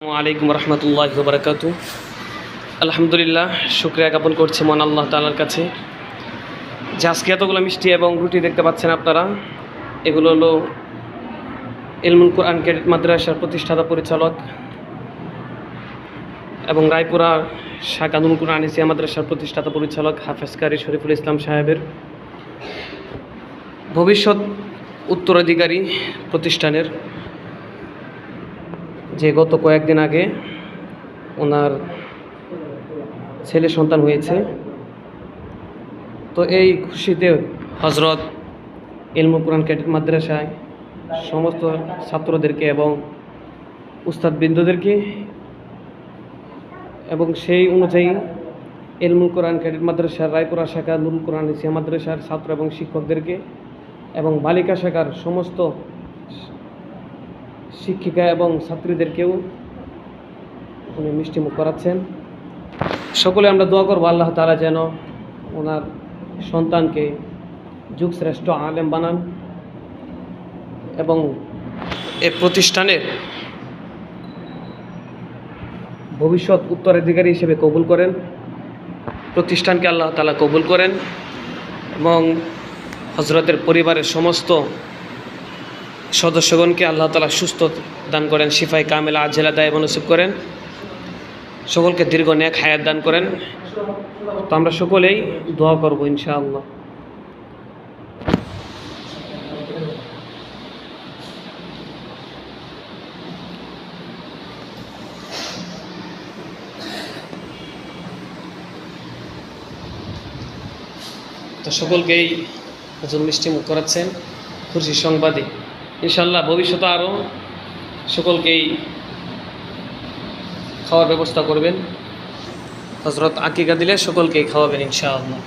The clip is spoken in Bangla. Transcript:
আলাইকুম রহমতুল্লাহ বরকাত আলহামদুলিল্লাহ, শুক্রিয়া জ্ঞাপন করছি মন আল্লাহ তালার কাছে। যে আজকে এতগুলো মিষ্টি এবং রুটি দেখতে পাচ্ছেন আপনারা, এগুলো হলো ইলমুল কোরআন ক্রেডিট মাদ্রাসার প্রতিষ্ঠাতা পরিচালক এবং রায়পুরা শাকানুল কোরআন ইসিয়া মাদ্রাসার প্রতিষ্ঠাতা পরিচালক হাফেজ কারি শরীফুল ইসলাম সাহেবের ভবিষ্যৎ উত্তরাধিকারী প্রতিষ্ঠানের যে গত কয়েকদিন আগে ওনার ছেলে সন্তান হয়েছে। তো এই খুশিতে হজরত ইলমু কোরআন ক্যাডেট মাদ্রাসায় সমস্ত ছাত্রদেরকে এবং উস্তাদ বৃন্দদেরকে এবং সেই অনুযায়ী ইলমুল কোরআন ক্যাডেট মাদ্রাসার রায়পুরা শাখা নুরুল কোরআন ইসিয়া মাদ্রাসার ছাত্র এবং শিক্ষকদেরকে এবং বালিকা শাখার সমস্ত শিক্ষিকা এবং ছাত্রীদেরকেও উনি মিষ্টিমুখ করাচ্ছেন। সকলে আমরা দোয়া করব আল্লাহ তালা যেন ওনার সন্তানকে যুগশ্রেষ্ঠ আলেম বানান এবং এ প্রতিষ্ঠানের ভবিষ্যৎ উত্তরাধিকারী হিসেবে কবুল করেন, প্রতিষ্ঠানকে আল্লাহ তালা কবুল করেন এবং হজরতের পরিবারের সমস্ত সদস্যগণকে আল্লাহ তালা সুস্থ দান করেন, শিফাই কামেলা আজেলা দায় মনসিব করেন। সকলকে দীর্ঘ ন্যাক হায়াত দান করেন। তো আমরা সকলেই দোয়া করব ইনশাআল্লাহ। তো সকলকেই হুজুর মিষ্টি মুখ করাচ্ছেন খুশির সংবাদে। ইনশাল্লাহ ভবিষ্যতে আরও সকলকেই খাওয়ার ব্যবস্থা করবেন। হজরত আকিকা দিলে সকলকেই খাওয়াবেন ইনশাআল্লাহ।